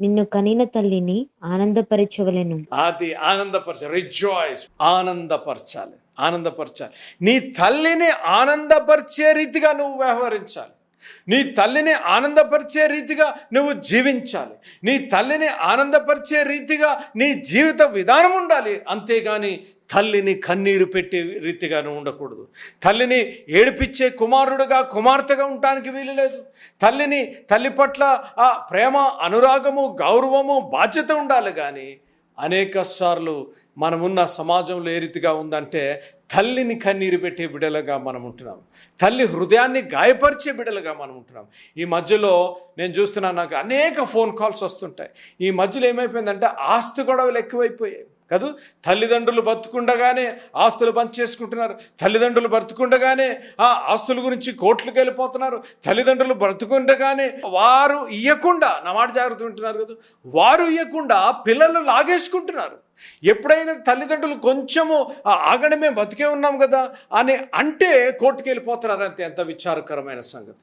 నిన్ను కనిన తల్లిని ఆనందపరచవలను. అది ఆనందపరచాలి. రిజాయిస్ ఆనందపరచాలి. ఆనందపరచాలి. నీ తల్లిని ఆనందపరిచే రీతిగా నువ్వు వ్యవహరించాలి. నీ తల్లిని ఆనందపరిచే రీతిగా నువ్వు జీవించాలి. నీ తల్లిని ఆనందపరిచే రీతిగా నీ జీవిత విధానం ఉండాలి. అంతేగాని తల్లిని కన్నీరు పెట్టే రీతిగా నువ్వు ఉండకూడదు. తల్లిని ఏడిపించే కుమారుడుగా కుమార్తెగా ఉండటానికి వీలు లేదు. తల్లిని తల్లి పట్ల ఆ ప్రేమ అనురాగము గౌరవము బాధ్యత ఉండాలి కానీ అనేక సార్లు మనమున్న సమాజంలో ఏ రీతిగా ఉందంటే తల్లిని కన్నీరు పెట్టే బిడలుగా మనం ఉంటున్నాం. తల్లి హృదయాన్ని గాయపరిచే బిడలుగా మనం ఉంటున్నాం. ఈ మధ్యలో నేను చూస్తున్నాను నాకు అనేక ఫోన్ కాల్స్ వస్తుంటాయి. ఈ మధ్యలో ఏమైపోయిందంటే ఆస్తి గొడవలు ఎక్కువైపోయాయి. కాదు? తల్లిదండ్రులు బతుకుండగానే ఆస్తులు పంచేసుకుంటున్నారు. తల్లిదండ్రులు బ్రతుకుండగానే ఆ ఆస్తుల గురించి కోట్లకు వెళ్ళిపోతున్నారు. తల్లిదండ్రులు బ్రతుకుండగానే వారు ఇయ్యకుండా నా మాట జాగ్రత్త ఉంటున్నారు కదా? వారు ఇయ్యకుండా పిల్లలు లాగేసుకుంటున్నారు. ఎప్పుడైనా తల్లిదండ్రులు కొంచెము "ఆ, బతికే ఉన్నాం కదా అని అంటే కోర్టుకు వెళ్ళిపోతున్నారు అంతే. ఎంత విచారకరమైన సంగతి.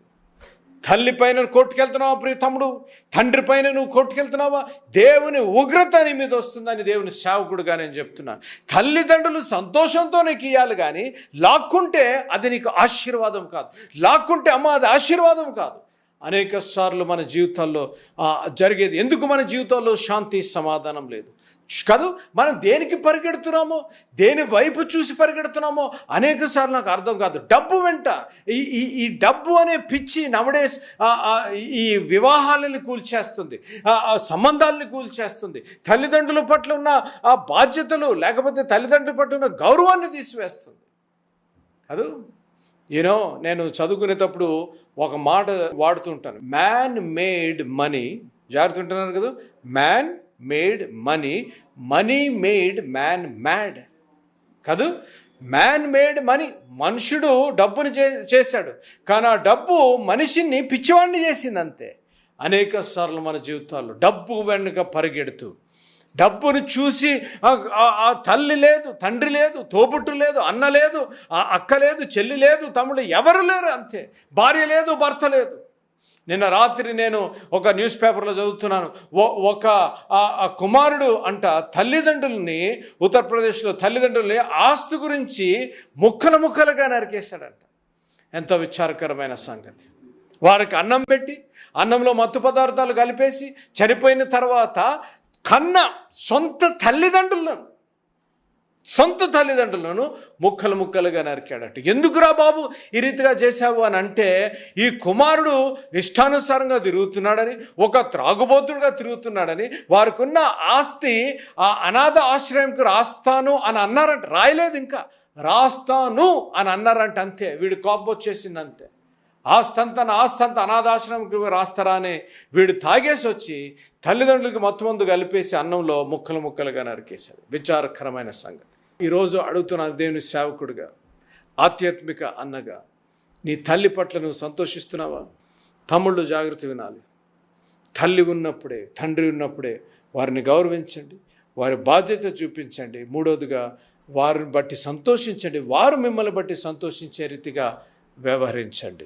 తల్లి పైన కొట్టుకెళ్తున్నావా ప్రియ తమ్ముడు? తండ్రి పైన నువ్వు కోర్టుకెళ్తున్నావా? దేవుని ఉగ్రత నీ మీద వస్తుందని దేవుని సేవకుడుగా నేను చెప్తున్నాను. తల్లిదండ్రులు సంతోషంతో నీకు ఇవ్వాలి కానీ లాక్కుంటే అది నీకు ఆశీర్వాదం కాదు. లాక్కుంటే అమ్మ అది ఆశీర్వాదం కాదు. అనేక సార్లు మన జీవితాల్లో జరిగేది. ఎందుకు మన జీవితాల్లో శాంతి సమాధానం లేదు? కాదు మనం దేనికి పరిగెడుతున్నామో దేని వైపు చూసి పరిగెడుతున్నామో అనేక సార్లు నాకు అర్థం కాదు. డబ్బు వెంట ఈ ఈ ఈ డబ్బు అనే పిచ్చి నవడేస్ ఈ వివాహాలని కూల్చేస్తుంది. ఆ, సంబంధాలని కూల్చేస్తుంది. తల్లిదండ్రుల పట్ల ఉన్న ఆ బాధ్యతలు లేకపోతే తల్లిదండ్రుల పట్ల ఉన్న గౌరవాన్ని తీసివేస్తుంది. కాదు? యూనో నేను చదువుకునేటప్పుడు ఒక మాట వాడుతుంటాను. మ్యాన్ మేడ్ మనీ జాగ్రత్త ఉంటున్నారు కదా? Man made money money made man mad కాదు? మ్యాన్ మేడ్ మనీ మనుషుడు డబ్బుని చే చేశాడు. కానీ ఆ డబ్బు మనిషిని పిచ్చివాడిని చేసింది అంతే అనేక సార్లు మన జీవితాల్లో డబ్బు వెనుక పరిగెడుతూ డబ్బును చూసి ఆ- తల్లి లేదు తండ్రి లేదు తోబుట్టు లేదు అన్న లేదు ఆ అక్క లేదు చెల్లి లేదు తమ్ముడు ఎవరు లేరు అంతే. భార్య లేదు భర్త లేదు. నిన్న రాత్రి నేను ఒక న్యూస్ పేపర్లో చదువుతున్నాను. ఒక ఆ- కుమారుడు అంట తల్లిదండ్రుల్ని ఉత్తరప్రదేశ్లో తల్లిదండ్రుల్ని ఆస్తి గురించి ముక్కలు ముక్కలుగా నరికేశాడంట. ఎంతో విచారకరమైన సంగతి. వారికి అన్నం పెట్టి అన్నంలో మత్తు పదార్థాలు కలిపేసి చనిపోయిన తర్వాత కన్న సొంత తల్లిదండ్రులను సొంత తల్లిదండ్రులను ముక్కలు ముక్కలుగా నరికాడట. ఎందుకురా బాబు ఈ రీతిగా చేశావు అని అంటే ఈ కుమారుడు ఇష్టానుసారంగా తిరుగుతున్నాడని ఒక త్రాగుబోతుడుగా తిరుగుతున్నాడని వారికి ఉన్న ఆస్తి ఆ అనాథ ఆశ్రయంకు రాస్తాను అని అన్నారంట. రాయలేదు ఇంకా. రాస్తాను అని అన్నారంట అంతే. వీడి కోపం వచ్చేసింది అంతే ఆస్తంతన నా ఆస్తంత అనాథాశ్రమంకి రాస్తారా అని వీడు తాగేసి వచ్చి తల్లిదండ్రులకి మొత్తం ముందు కలిపేసి అన్నంలో ముక్కలు ముక్కలుగా నరికేశాడు. విచారకరమైన సంగతి. ఈరోజు అడుగుతున్న దేవుని సేవకుడిగా ఆధ్యాత్మిక అన్నగా నీ తల్లి పట్ల నువ్వు సంతోషిస్తున్నావా? తమ్ముళ్ళు జాగ్రత్త వినాలి. తల్లి ఉన్నప్పుడే తండ్రి ఉన్నప్పుడే వారిని గౌరవించండి. వారి బాధ్యత చూపించండి. మూడవదిగా వారిని బట్టి సంతోషించండి. వారు మిమ్మల్ని బట్టి సంతోషించే రీతిగా వ్యవహరించండి.